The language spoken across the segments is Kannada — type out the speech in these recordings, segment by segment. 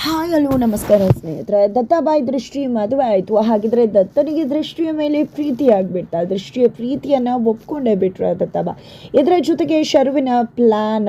ಹಾಯ್, ಹಲೋ, ನಮಸ್ಕಾರ ಸ್ನೇಹಿತರೆ. ದತ್ತಾಬಾಯಿ ದೃಷ್ಟಿ ಮದುವೆ ಆಯಿತು. ಹಾಗಿದ್ರೆ ದತ್ತನಿಗೆ ದೃಷ್ಟಿಯ ಮೇಲೆ ಪ್ರೀತಿ ಆಗಿಬಿಡ್ತಾ, ದೃಷ್ಟಿಯ ಪ್ರೀತಿಯನ್ನು ಒಪ್ಕೊಂಡೇ ಬಿಟ್ರು ದತ್ತಾಬಾಯಿ. ಇದರ ಜೊತೆಗೆ ಶರುವಿನ ಪ್ಲ್ಯಾನ್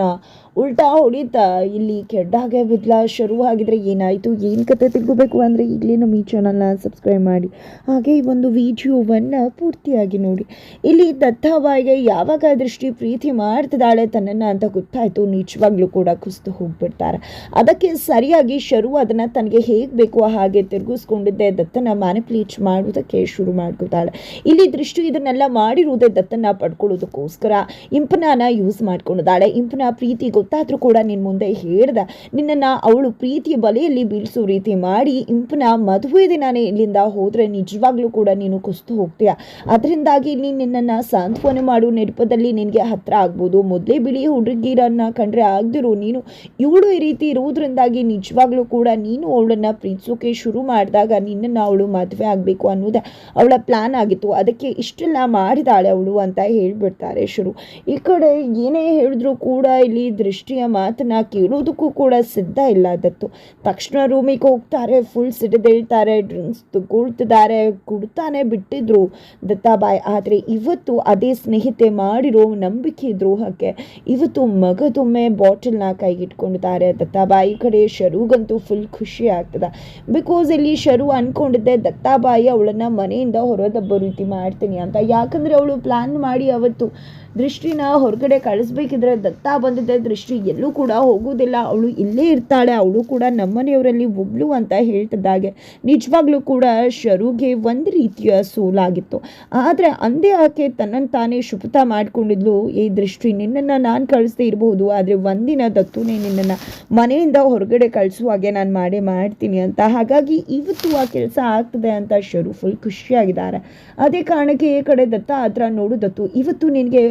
ಉಲ್ಟಾ ಹೊಡಿತಾ ಇಲ್ಲಿ ಕೆಡ್ಡಾಗೆ ಬಿದ್ಲ ಶುರು ಆಗಿದ್ರೆ ಏನಾಯಿತು, ಏನು ಕತೆ ತಿಳ್ಕೋಬೇಕು ಅಂದರೆ ಈಗಲೇ ನಮ್ಮ ಈ ಚಾನಲ್ನ ಸಬ್ಸ್ಕ್ರೈಬ್ ಮಾಡಿ. ಹಾಗೆ ಈ ಒಂದು ವಿಡಿಯೋವನ್ನು ಪೂರ್ತಿಯಾಗಿ ನೋಡಿ. ಇಲ್ಲಿ ದತ್ತಾಬಾಯಿಗೆ ಯಾವಾಗ ದೃಷ್ಟಿ ಪ್ರೀತಿ ಮಾಡ್ತಿದ್ದಾಳೆ ತನ್ನನ್ನು ಅಂತ ಗೊತ್ತಾಯಿತು. ನಿಜವಾಗ್ಲೂ ಕೂಡ ಕುಸ್ತು ಹೋಗ್ಬಿಡ್ತಾರೆ. ಅದಕ್ಕೆ ಸರಿಯಾಗಿ ಶರು ಅದನ್ನು ತನಗೆ ಹೇಗೆ ಬೇಕೋ ಹಾಗೆ ತಿರುಗಿಸ್ಕೊಂಡಿದ್ದೆ. ದತ್ತನ ಮ್ಯಾನಿಪ್ಲೇಟ್ ಮಾಡುವುದಕ್ಕೆ ಶುರು ಮಾಡ್ಕೊತಾಳೆ. ಇಲ್ಲಿ ದೃಷ್ಟಿ ಇದನ್ನೆಲ್ಲ ಮಾಡಿರುವುದೇ ದತ್ತನ ಪಡ್ಕೊಳ್ಳೋದಕ್ಕೋಸ್ಕರ. ಇಂಪನಾನ ಯೂಸ್ ಮಾಡ್ಕೊಂಡಿದ್ದಾಳೆ. ಇಂಪನ ಪ್ರೀತಿ ಗೊತ್ತಾದರೂ ಕೂಡ ನಿನ್ನ ಮುಂದೆ ಹೇಳ್ದ, ನಿನ್ನನ್ನು ಅವಳು ಪ್ರೀತಿಯ ಬಲೆಯಲ್ಲಿ ಬೀಳಿಸೋ ರೀತಿ ಮಾಡಿ ಇಂಪನ ಮದುವೆ ದಿನಾನೇ ಇಲ್ಲಿಂದ ಹೋದರೆ ನಿಜವಾಗ್ಲೂ ಕೂಡ ನೀನು ಕುಸ್ತು ಹೋಗ್ತೀಯ. ಅದರಿಂದಾಗಿ ಇಲ್ಲಿ ನಿನ್ನನ್ನು ಸಾಂತ್ವನ ಮಾಡು, ನೆನಪದಲ್ಲಿ ನಿನಗೆ ಹತ್ರ ಆಗ್ಬೋದು. ಮೊದಲೇ ಬಿಳಿ ಹುಡುಗಿರನ್ನು ಕಂಡ್ರೆ ಆಗದಿರೋ ನೀನು ಇವಳು ಈ ರೀತಿ ಇರುವುದರಿಂದಾಗಿ ನಿಜವಾಗ್ಲೂ ಕೂಡ ನೀನು ಅವಳನ್ನು ಪ್ರೀತಿಸೋಕೆ ಶುರು ಮಾಡಿದಾಗ ನಿನ್ನನ್ನು ಅವಳು ಮದುವೆ ಆಗಬೇಕು ಅನ್ನೋದೇ ಅವಳ ಪ್ಲ್ಯಾನ್ ಆಗಿತ್ತು. ಅದಕ್ಕೆ ಇಷ್ಟೆಲ್ಲ ಮಾಡಿದಾಳೆ ಅವಳು ಅಂತ ಹೇಳಿಬಿಡ್ತಾರೆ ಶುರು. ಈ ಕಡೆ ಏನೇ ಹೇಳಿದ್ರು ಕೂಡ ಇಲ್ಲಿ ದೃಷ್ಟಿಯ ಮಾತನ್ನು ಕೇಳೋದಕ್ಕೂ ಕೂಡ ಸಿದ್ಧ ಇಲ್ಲ ಅದತ್ತು ತಕ್ಷಣ ರೂಮಿಗೆ ಹೋಗ್ತಾರೆ ಫುಲ್ ಸಿಡಿದೇಳ್ತಾರೆ ಡ್ರಿಂಕ್ಸ್ ಕುಳ್ತಿದ್ದಾರೆ ಕುಡ್ತಾನೆ ಬಿಟ್ಟಿದ್ರು ದತ್ತಾಬಾಯ್. ಆದರೆ ಇವತ್ತು ಅದೇ ಸ್ನೇಹಿತೆ ಮಾಡಿರೋ ನಂಬಿಕೆ ದ್ರೋಹಕ್ಕೆ ಇವತ್ತು ಮಗದೊಮ್ಮೆ ಬಾಟಲ್ನ ಕೈಗಿಟ್ಕೊಂಡಿದ್ದಾರೆ ದತ್ತಾಬಾಯಿ. ಕಡೆ ಶರುಗಂತೂ ಫುಲ್ ಖುಷಿ ಆಗ್ತದೆ. ಬಿಕಾಸ್ ಇಲ್ಲಿ ಶರು ಅನ್ಕೊಂಡಿದ್ದೆ, ದತ್ತಾಬಾಯಿ ಅವಳನ್ನು ಮನೆಯಿಂದ ಹೊರದಬ್ಬ ರೀತಿ ಮಾಡ್ತೀನಿ ಅಂತ. ಯಾಕಂದರೆ ಅವಳು ಪ್ಲ್ಯಾನ್ ಮಾಡಿ ಅವತ್ತು ದೃಷ್ಟಿನ ಹೊರಗಡೆ ಕಳಿಸ್ಬೇಕಿದ್ರೆ ದತ್ತಾ ಬಂದಿದ್ದ ದೃಷ್ಟಿ ಎಲ್ಲೂ ಕೂಡ ಹೋಗೋದಿಲ್ಲ ಅವಳು ಇಲ್ಲೇ ಇರ್ತಾಳೆ. ಅವಳು ಕೂಡ ನಮ್ಮನೆಯವರಲ್ಲಿ ಒಬ್ಳು ಅಂತ ಹೇಳ್ತಿದ್ದಾಗೆ ನಿಜವಾಗ್ಲೂ ಕೂಡ ಶರುಗೆ ಒಂದು ರೀತಿಯ ಸೋಲಾಗಿತ್ತು. ಆದರೆ ಅಂದೇ ಆಕೆ ತನ್ನನ್ನು ತಾನೇ ಶುಭತ ಮಾಡಿಕೊಂಡಿದ್ಲು. ಈ ದೃಷ್ಟಿ ನಿನ್ನನ್ನು ನಾನು ಕಳಿಸ್ದೇ ಇರಬಹುದು ಆದರೆ ಒಂದಿನ ದತ್ತುನೇ ನಿನ್ನನ್ನು ಮನೆಯಿಂದ ಹೊರಗಡೆ ಕಳಿಸುವಾಗೆ ನಾನು ಮಾಡೇ ಮಾಡ್ತೀನಿ ಅಂತ. ಹಾಗಾಗಿ ಇವತ್ತು ಆ ಕೆಲಸ ಆಗ್ತದೆ ಅಂತ ಶರು ಫುಲ್ ಖುಷಿಯಾಗಿದ್ದಾರೆ. ಅದೇ ಕಾರಣಕ್ಕೆ ಈ ಕಡೆ ದತ್ತ ಹತ್ರ ನೋಡು ದತ್ತು. ಇವತ್ತು ನಿನಗೆ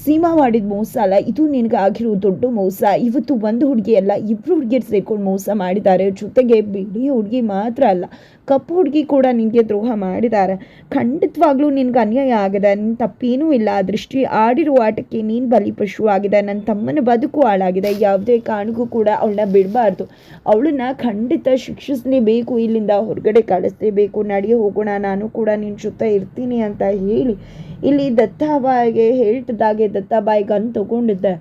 ಸೀಮಾ ಮಾಡಿದ ಮೋಸ ಅಲ್ಲ, ಇದು ನಿನಗೆ ಆಗಿರೋ ದೊಡ್ಡ ಮೋಸ. ಇವತ್ತು ಒಂದು ಹುಡುಗಿ ಅಲ್ಲ ಇಬ್ಬರು ಹುಡುಗಿಯರು ಸೇರ್ಕೊಂಡು ಮೋಸ ಮಾಡಿದ್ದಾರೆ. ಜೊತೆಗೆ ಬಿಳಿ ಹುಡುಗಿ ಮಾತ್ರ ಅಲ್ಲ, ಕಪ್ಪು ಹುಡುಗಿ ಕೂಡ ನಿನಗೆ ದ್ರೋಹ ಮಾಡಿದ್ದಾರೆ. ಖಂಡಿತವಾಗ್ಲೂ ನಿನಗೆ ಅನ್ಯಾಯ ಆಗಿದೆ. ನಿನ್ನ ತಪ್ಪೇನೂ ಇಲ್ಲ. ದೃಷ್ಟಿ ಆಡಿರುವ ಆಟಕ್ಕೆ ನೀನು ಬಲಿಪಶು ಆಗಿದೆ. ನನ್ನ ತಮ್ಮನ ಬದುಕು ಹಾಳಾಗಿದೆ. ಯಾವುದೇ ಕಾರಣಕ್ಕೂ ಕೂಡ ಅವಳನ್ನ ಬಿಡಬಾರ್ದು. ಅವಳನ್ನ ಖಂಡಿತ ಶಿಕ್ಷಿಸಲೇಬೇಕು. ಇಲ್ಲಿಂದ ಹೊರಗಡೆ ಕಳಿಸ್ಲೇಬೇಕು. ನಡೆಯ ಹೋಗೋಣ. ನಾನು ಕೂಡ ನಿನ್ನ ಜೊತೆ ಇರ್ತೀನಿ ಅಂತ ಹೇಳಿ ಇಲ್ಲಿ ದತ್ತಾಬಾಯಿಗೆ ಹೇಳ್ತಿದ್ದಾಗೆ ದತ್ತಾಬಾಯಿ ಗನ್ ತಗೊಂಡಿದ್ದೆ.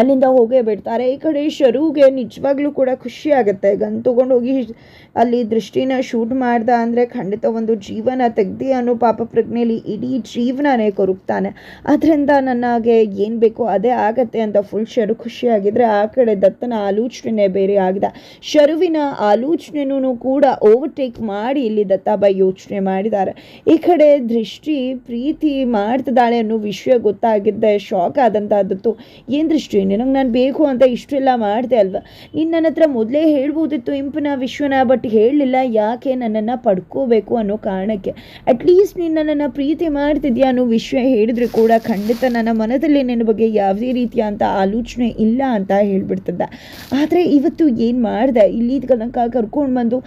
ಅಲ್ಲಿಂದ ಹೋಗೇ ಬಿಡ್ತಾರೆ. ಈ ಕಡೆ ಶರುಗೆ ನಿಜವಾಗ್ಲೂ ಕೂಡ ಖುಷಿ ಆಗುತ್ತೆ ಗನ್ ತೊಗೊಂಡೋಗಿ ಅಲ್ಲಿ ದೃಷ್ಟಿನ ಶೂಟ್ ಮಾಡ್ದ ಅಂದರೆ ಖಂಡಿತ ಒಂದು ಜೀವನ ತೆಗ್ದಿ ಅನ್ನೋ ಪಾಪ ಪ್ರಜ್ಞೆಯಲ್ಲಿ ಇಡೀ ಜೀವನನೇ ಕೊರುಕ್ತಾನೆ ಅದರಿಂದ ನನಗೆ ಏನು ಬೇಕೋ ಅದೇ ಆಗತ್ತೆ ಅಂತ ಫುಲ್ ಶರು ಖುಷಿಯಾಗಿದ್ರೆ ಆ ಕಡೆ ದತ್ತನ ಆಲೋಚನೆ ಬೇರೆ ಆಗಿದೆ. ಶರುವಿನ ಆಲೋಚನೆನೂ ಕೂಡ ಓವರ್ಟೇಕ್ ಮಾಡಿ ಇಲ್ಲಿ ದತ್ತಾಬಾಯಿ ಯೋಚನೆ ಮಾಡಿದ್ದಾರೆ. ಈ ಕಡೆ ದೃಷ್ಟಿ ಪ್ರೀತಿ ಮಾಡ್ತಿದ್ದಾಳೆ ಅನ್ನೋ ವಿಷಯ ಗೊತ್ತಾಗಿದ್ದೆ. ಶಾಕ್ ಆದಂಥದ್ದು ಏನು ದೃಷ್ಟಿ? ನಿನಗೆ ನಾನು ಬೇಕು ಅಂತ ಇಷ್ಟೆಲ್ಲ ಮಾಡಿದೆ ಅಲ್ವಾ? ನೀನು ನನ್ನ ಹತ್ರ ಮೊದಲೇ ಹೇಳ್ಬೋದಿತ್ತು ಇಂಪನ, ವಿಶ್ವನ, ಬಟ್ ಹೇಳಲಿಲ್ಲ. ಯಾಕೆ ನನ್ನನ್ನು ಪಡ್ಕೋಬೇಕು ಅನ್ನೋ ಕಾರಣಕ್ಕೆ? ಅಟ್ಲೀಸ್ಟ್ ನೀನು ನನ್ನನ್ನು ಪ್ರೀತಿ ಮಾಡ್ತಿದ್ಯಾ ಅನ್ನೋ ವಿಷಯ ಹೇಳಿದ್ರೆ ಕೂಡ ಖಂಡಿತ ನನ್ನ ಮನದಲ್ಲಿ ನಿನ್ನ ಬಗ್ಗೆ ಯಾವುದೇ ರೀತಿಯ ಅಂತ ಆಲೋಚನೆ ಇಲ್ಲ ಅಂತ ಹೇಳ್ಬಿಡ್ತದ. ಆದರೆ ಇವತ್ತು ಏನು ಮಾಡಿದೆ? ಇಲ್ಲಿ ತನಕ ಕರ್ಕೊಂಡು ಬಂದು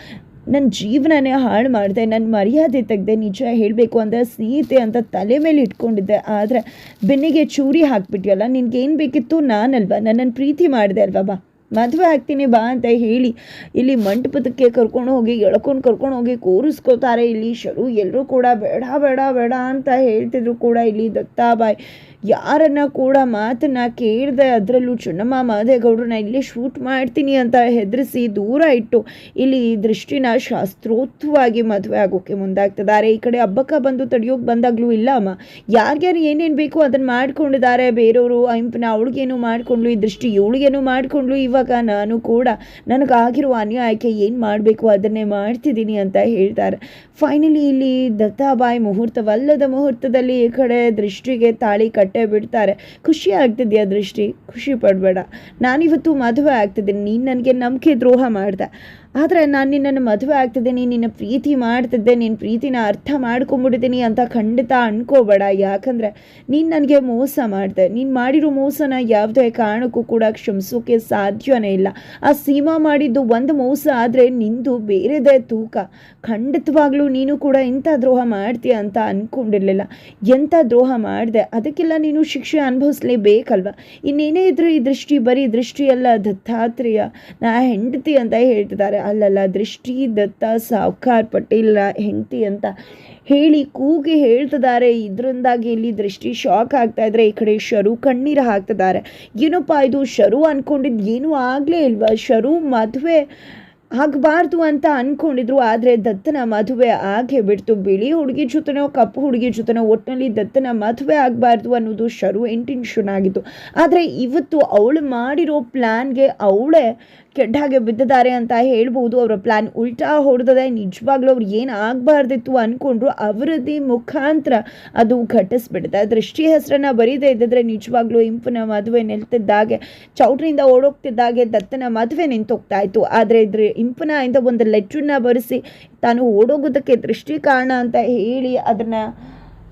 ನನ್ನ ಜೀವನನೇ ಹಾಳು ಮಾಡಿದೆ, ನನ್ನ ಮರ್ಯಾದೆ ತೆಗೆದೆ ನಿಜ ಹೇಳಬೇಕು ಅಂದರೆ ಸೀತೆ ಅಂತ ತಲೆ ಮೇಲೆ ಇಟ್ಕೊಂಡಿದ್ದೆ. ಆದರೆ ಬೆನ್ನಿಗೆ ಚೂರಿ ಹಾಕಿಬಿಟ್ಟಿಯಲ್ಲ ನಿನಗೇನು ಬೇಕಿತ್ತು ನಾನಲ್ವಾ? ನನ್ನನ್ನು ಪ್ರೀತಿ ಮಾಡಿದೆ ಅಲ್ವಾ? ಬಾ, ಮದುವೆ ಆಗ್ತೀನಿ, ಬಾ ಅಂತ ಹೇಳಿ ಇಲ್ಲಿ ಮಂಟಪದಕ್ಕೆ ಕರ್ಕೊಂಡು ಹೋಗಿ, ಎಳ್ಕೊಂಡು ಕರ್ಕೊಂಡು ಹೋಗಿ ಕೂರಿಸ್ಕೋತಾರೆ ಇಲ್ಲಿ. ಶರು ಎಲ್ಲರೂ ಕೂಡ ಬೇಡ ಬೇಡ ಬೇಡ ಅಂತ ಹೇಳ್ತಿದ್ರು ಕೂಡ ಇಲ್ಲಿ ದತ್ತಾಬಾಯಿ. ಯಾರನ್ನ ಕೂಡ ಮಾತನ್ನ ಕೇಳದೆ ಅದರಲ್ಲೂ ಚುನ್ನಮ್ಮ ಮಹದೇಗೌಡ್ರನ್ನ ಇಲ್ಲೇ ಶೂಟ್ ಮಾಡ್ತೀನಿ ಅಂತ ಹೆದರಿಸಿ ದೂರ ಇಟ್ಟು ಇಲ್ಲಿ ದೃಷ್ಟಿನ ಶಾಸ್ತ್ರೋತ್ವವಾಗಿ ಮದುವೆ ಆಗೋಕ್ಕೆ ಮುಂದಾಗ್ತಿದ್ದಾರೆ. ಈ ಕಡೆ ಹಬ್ಬಕ್ಕ ಬಂದು ತಡೆಯೋಕೆ ಬಂದಾಗಲೂ ಇಲ್ಲ ಅಮ್ಮ. ಯಾರ್ಯಾರು ಏನೇನು ಬೇಕು ಅದನ್ನು ಮಾಡ್ಕೊಂಡಿದ್ದಾರೆ. ಬೇರೆಯವರು ಇಂಪನ ಅವಳಿಗೇನು ಮಾಡಿಕೊಂಡ್ಲು, ಈ ದೃಷ್ಟಿ ಇವಳಿಗೇನು ಮಾಡಿಕೊಂಡ್ಲು, ಇವಾಗ ನಾನು ಕೂಡ ನನಗಾಗಿರುವ ಅನ್ಯಾಯಕ್ಕೆ ಏನು ಮಾಡಬೇಕು ಅದನ್ನೇ ಮಾಡ್ತಿದ್ದೀನಿ ಅಂತ ಹೇಳ್ತಾರೆ. ಫೈನಲಿ ಇಲ್ಲಿ ದತ್ತಾಬಾಯಿ ಮುಹೂರ್ತವಲ್ಲದ ಮುಹೂರ್ತದಲ್ಲಿ ಈ ಕಡೆ ದೃಷ್ಟಿಗೆ ತಾಳಿ ಬಿಡ್ತಾರೆ. ಖುಷಿ ಆಗ್ತಿದೆಯಾ ದೃಷ್ಟಿ? ಖುಷಿ ಪಡಬೇಡ. ನಾನಿವತ್ತು ಮದುವೆ ಆಗ್ತಿದ್ದೀನಿ. ನೀನು ನನಗೆ ನಂಬಿಕೆ ದ್ರೋಹ ಮಾಡಿದೆ. ಆದರೆ ನಾನು ನಿನ್ನನ್ನು ಮದುವೆ ಆಗ್ತಿದ್ದೀನಿ, ನಿನ್ನ ಪ್ರೀತಿ ಮಾಡ್ತಿದ್ದೆ ನಿನ್ನ ಪ್ರೀತಿನ ಅರ್ಥ ಮಾಡ್ಕೊಂಬಿಟ್ಟಿದ್ದೀನಿ ಅಂತ ಖಂಡಿತ ಅನ್ಕೋಬೇಡ. ಯಾಕಂದರೆ ನೀನು ನನಗೆ ಮೋಸ ಮಾಡಿದೆ. ನೀನು ಮಾಡಿರೋ ಮೋಸನ ಯಾವುದೇ ಕಾರಣಕ್ಕೂ ಕೂಡ ಕ್ಷಮಿಸೋಕೆ ಸಾಧ್ಯವೇ ಇಲ್ಲ. ಆ ಸೀಮಾ ಮಾಡಿದ್ದು ಒಂದು ಮೋಸ ಆದರೆ ನಿಂದು ಬೇರೆದೇ ತೂಕ. ಖಂಡಿತವಾಗ್ಲೂ ನೀನು ಕೂಡ ಇಂಥ ದ್ರೋಹ ಮಾಡ್ತೀಯ ಅಂತ ಅಂದ್ಕೊಂಡಿರಲಿಲ್ಲ ಎಂಥ ದ್ರೋಹ ಮಾಡಿದೆ? ಅದಕ್ಕೆಲ್ಲ ನೀನು ಶಿಕ್ಷೆ ಅನುಭವಿಸ್ಲೇಬೇಕಲ್ವ? ಇನ್ನೇನೇ ಇದ್ರೂ ಈ ದೃಷ್ಟಿ, ಬರೀ ದೃಷ್ಟಿಯಲ್ಲ, ದತ್ತಾತ್ರೇಯ, ನಾ ಹೆಂಡತಿ ಅಂತ ಹೇಳ್ತಿದ್ದಾರೆ. ಅಲ್ಲಲ್ಲ, ದೃಷ್ಟಿ ದತ್ತ ಸಾವ್ಕಾರ್ ಪಟೇಲ್ನ ಹೆಂಡತಿ ಅಂತ ಹೇಳಿ ಕೂಗಿ ಹೇಳ್ತಿದ್ದಾರೆ. ಇದರಿಂದಾಗಿ ಇಲ್ಲಿ ದೃಷ್ಟಿ ಶಾಕ್ ಆಗ್ತಾ ಇದ್ರೆ ಈ ಕಡೆ ಶರು ಕಣ್ಣೀರು ಹಾಕ್ತಿದ್ದಾರೆ. ಏನಪ್ಪ ಇದು ಶರು ಅಂದ್ಕೊಂಡಿದ್ದು ಏನೂ ಆಗಲೇ ಇಲ್ವಾ? ಶರು ಮದುವೆ ಆಗಬಾರ್ದು ಅಂತ ಅಂದ್ಕೊಂಡಿದ್ರು ಆದರೆ ದತ್ತನ ಮದುವೆ ಆಗೇ ಬಿಡ್ತು. ಬಿಳಿ ಹುಡುಗಿ ಜೊತೆನೋ, ಕಪ್ಪು ಹುಡುಗಿ ಜೊತೆನೋ ಒಟ್ಟಿನಲ್ಲಿ ದತ್ತನ ಮದುವೆ ಆಗಬಾರ್ದು ಅನ್ನೋದು ಶರು ಇಂಟೆನ್ಷನ್ ಆಗಿತ್ತು. ಆದರೆ ಇವತ್ತು ಅವಳು ಮಾಡಿರೋ ಪ್ಲ್ಯಾನ್ಗೆ ಅವಳೇ ಕೆಡ್ಡಾಗೆ ಬಿದ್ದಿದ್ದಾರೆ ಅಂತ ಹೇಳ್ಬೋದು. ಅವರ ಪ್ಲ್ಯಾನ್ ಉಲ್ಟಾ ಹೊಡೆದದೆ ನಿಜವಾಗ್ಲೂ ಅವ್ರು ಏನು ಆಗಬಾರ್ದಿತ್ತು ಅಂದ್ಕೊಂಡ್ರು ಅವರದ್ದೇ ಮುಖಾಂತರ ಅದು ಘಟಿಸ್ಬಿಡುತ್ತೆ ದೃಷ್ಟಿ ಹೆಸರನ್ನ ಬರೀದೇ ಇದ್ದಿದ್ರೆ ನಿಜವಾಗ್ಲೂ ಇಂಪನ ಮದುವೆ ನಿಲ್ತಿದ್ದಾಗೆ ಚೌಟ್ರಿಯಿಂದ ಓಡೋಗ್ತಿದ್ದಾಗೆ ದತ್ತನ ಮದುವೆ ನಿಂತೋಗ್ತಾ ಇತ್ತು. ಆದರೆ ಇದ್ರ ಇಂಪನ ಇಂದ ಒಂದು ಲೆಟ್ರನ್ನ ಬರೆಸಿ ತಾನು ಓಡೋಗೋದಕ್ಕೆ ದೃಷ್ಟಿ ಕಾರಣ ಅಂತ ಹೇಳಿ ಅದನ್ನು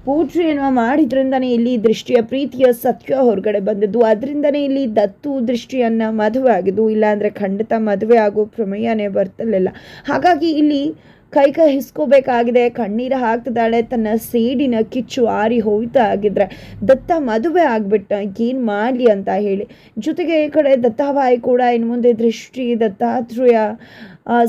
ಪೂಜೆಯನ್ನು ಮಾಡಿದ್ರಿಂದನೇ ಇಲ್ಲಿ ದೃಷ್ಟಿಯ ಪ್ರೀತಿಯ ಸತ್ಯ ಹೊರಗಡೆ ಬಂದದ್ದು. ಅದರಿಂದನೇ ಇಲ್ಲಿ ದತ್ತು ದೃಷ್ಟಿಯನ್ನ ಮದುವೆ ಆಗಿದ್ದು, ಇಲ್ಲಾಂದರೆ ಖಂಡಿತ ಮದುವೆ ಆಗೋ ಪ್ರಮೇಯನೇ ಬರ್ತಿರ್ಲಿಲ್ಲ ಹಾಗಾಗಿ ಇಲ್ಲಿ ಕೈ ಕೈ ಹಿಸ್ಕೋಬೇಕಾಗಿದೆ ಕಣ್ಣೀರು ಹಾಕ್ತಿದ್ದಾಳೆ. ತನ್ನ ಸೇಡಿನ ಕಿಚ್ಚು ಆರಿ ಹೋಯ್ತಾ ಆಗಿದ್ರೆ ದತ್ತ ಮದುವೆ ಆಗ್ಬಿಟ್ಟ, ಏನು ಮಾಡಲಿ ಅಂತ ಹೇಳಿ. ಜೊತೆಗೆ ಈ ಕಡೆ ದತ್ತಾಬಾಯಿ ಕೂಡ ಇನ್ನು ಮುಂದೆ ದೃಷ್ಟಿ ದತ್ತಾತ್ರೇಯ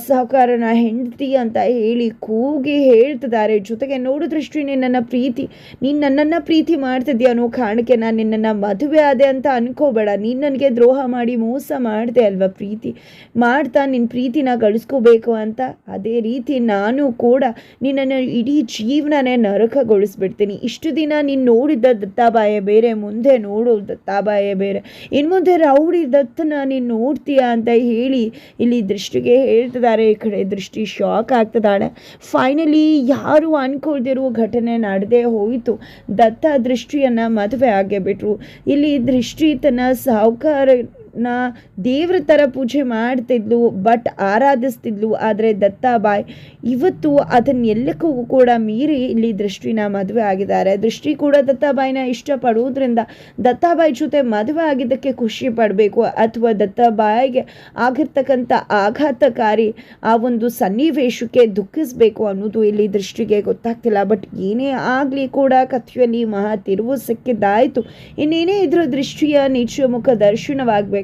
ಸಹಕಾರನ ಹೆಂಡತಿ ಅಂತ ಹೇಳಿ ಕೂಗಿ ಹೇಳ್ತಿದ್ದಾರೆ. ಜೊತೆಗೆ ನೋಡು ದೃಷ್ಟಿ, ನಿನ್ನನ್ನು ಪ್ರೀತಿ ನೀನು ನನ್ನನ್ನು ಪ್ರೀತಿ ಮಾಡ್ತಿದ್ಯಾ ಅನ್ನೋ ಕಾರಣಕ್ಕೆ ನಾನು ನಿನ್ನನ್ನು ಮದುವೆ ಆದೆ ಅಂತ ಅನ್ಕೋಬೇಡ. ನೀನು ನನಗೆ ದ್ರೋಹ ಮಾಡಿ ಮೋಸ ಮಾಡಿದೆ ಅಲ್ವಾ ಪ್ರೀತಿ? ಮಾಡ್ತಾ ನಿನ್ನ ಪ್ರೀತಿನ ಗಳಿಸ್ಕೋಬೇಕು ಅಂತ? ಅದೇ ರೀತಿ ನಾನು ಕೂಡ ನಿನ್ನನ್ನು ಇಡೀ ಜೀವನನೇ ನರಕಗೊಳಿಸ್ಬಿಡ್ತೀನಿ. ಇಷ್ಟು ದಿನ ನೀನು ನೋಡಿದ್ದ ದತ್ತಾಬಾಯ ಬೇರೆ, ಮುಂದೆ ನೋಡೋ ದತ್ತಾಬಾಯ ಬೇರೆ. ಇನ್ನು ಮುಂದೆ ರೌಡಿ ದತ್ತನ ನೀನು ನೋಡ್ತೀಯಾ ಅಂತ ಹೇಳಿ ಇಲ್ಲಿ ದೃಷ್ಟಿಗೆ ಹೇಳ್ತಿದ್ದಾರೆ, ಈ ಕಡೆ ದೃಷ್ಟಿ ಶಾಕ್ ಆಗ್ತಿದ್ದಾಳೆ. ಫೈನಲಿ ಯಾರು ಅನ್ಕೊಳ್ದಿರೋ ಘಟನೆ ನಡೆದೇ ಹೋಯಿತು. ದತ್ತ ದೃಷ್ಟಿಯನ್ನು ಮದುವೆ ಆಗೇ ಬಿಟ್ರು ಇಲ್ಲಿ ದೃಷ್ಟಿ ತನ್ನ ಸಾಹುಕಾರನ ದೇವ್ರ ಥರ ಪೂಜೆ ಮಾಡ್ತಿದ್ಲು ಬಟ್ ಆರಾಧಿಸ್ತಿದ್ಲು. ಆದರೆ ದತ್ತಾಬಾಯ್ ಇವತ್ತು ಅದನ್ನೆಲ್ಲಕ್ಕೂ ಕೂಡ ಮೀರಿ ಇಲ್ಲಿ ದೃಷ್ಟಿನ ಮದುವೆ ಆಗಿದ್ದಾರೆ. ದೃಷ್ಟಿ ಕೂಡ ದತ್ತಾಬಾಯಿನ ಇಷ್ಟಪಡುವುದರಿಂದ ದತ್ತಾಬಾಯಿ ಜೊತೆ ಮದುವೆ ಆಗಿದ್ದಕ್ಕೆ ಖುಷಿ ಪಡಬೇಕು. ಅಥವಾ ದತ್ತಾಬಾಯಿಗೆ ಆಗಿರ್ತಕ್ಕಂಥ ಆಘಾತಕಾರಿ ಆ ಒಂದು ಸನ್ನಿವೇಶಕ್ಕೆ ದುಃಖಿಸಬೇಕು ಅನ್ನೋದು ಇಲ್ಲಿ ದೃಷ್ಟಿಗೆ ಗೊತ್ತಾಗ್ತಿಲ್ಲ. ಬಟ್ ಏನೇ ಆಗಲಿ ಕೂಡ ಕಥೆಯಲ್ಲಿ ಮಹಾ ತಿರುವು ಸಿಕ್ಕಿದ್ದಾಯಿತು. ಇನ್ನೇನೇ ಇದ್ರ ದೃಷ್ಟಿಯ ನಿಜ ಮುಖ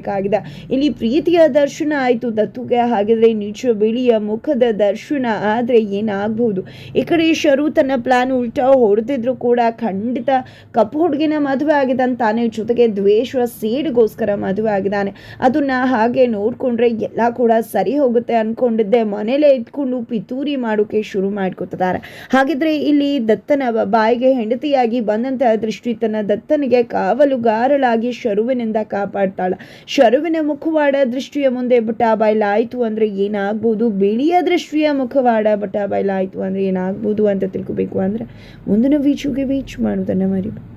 ದರ್ಶನವಾಗಬೇಕಾಗಿದೆ ಇಲ್ಲಿ ಪ್ರೀತಿಯ ದರ್ಶನ ಆಯಿತು. ದತ್ತುಗೆ ಹಾಗಿದ್ರೆ ನಿಜ ಬಿಳಿಯ ಮುಖದ ದರ್ಶನ ಆದರೆ ಏನಾಗಬಹುದು? ಈ ಕಡೆ ಶರು ತನ್ನ ಪ್ಲಾನ್ ಉಲ್ಟಾ ಹೊಡೆದಿದ್ರು ಕೂಡ. ಖಂಡಿತ ಕಪ್ಪು ಹುಡುಗಿನ ಮದುವೆ ಆಗಿದ್ದಾನೆ. ತಾನೇ ಜೊತೆಗೆ ದ್ವೇಷ ಸೇಡಿಗೋಸ್ಕರ ಮದುವೆ ಆಗಿದ್ದಾನೆ. ಅದನ್ನ ಹಾಗೆ ನೋಡಿಕೊಂಡ್ರೆ ಎಲ್ಲ ಕೂಡ ಸರಿ ಹೋಗುತ್ತೆ ಅನ್ಕೊಂಡಿದ್ದೆ. ಮನೇಲೆ ಇದ್ಕೊಂಡು ಪಿತೂರಿ ಮಾಡೋಕೆ ಶುರು ಮಾಡ್ಕೊತಿದ್ದಾರೆ. ಹಾಗಿದ್ರೆ ಇಲ್ಲಿ ದತ್ತನ ಬಾಯಿಗೆ ಹೆಂಡತಿಯಾಗಿ ಬಂದಂತಹ ದೃಷ್ಟಿ ತನ್ನ ದತ್ತನಿಗೆ ಕಾವಲುಗಾರಳಾಗಿ ಶರುವಿನಿಂದ ಕಾಪಾಡ್ತಾಳೆ. ಶರುವಿನ ಮುಖವಾಡ ದೃಷ್ಟಿಯ ಮುಂದೆ ಬಟ ಬಯಲಾಯಿತು ಅಂದರೆ ಏನಾಗ್ಬೋದು? ಬಿಳಿಯ ದೃಷ್ಟಿಯ ಮುಖವಾಡ ಬಟ ಬಯಲಾಯಿತು ಅಂದರೆ ಏನಾಗ್ಬೋದು ಅಂತ ತಿಳ್ಕೊಬೇಕು ಅಂದರೆ ಮುಂದಿನ ವೀಚುಗೆ ವೀಚ್ ಮಾಡೋದನ್ನು ಮರಿಬೇಕು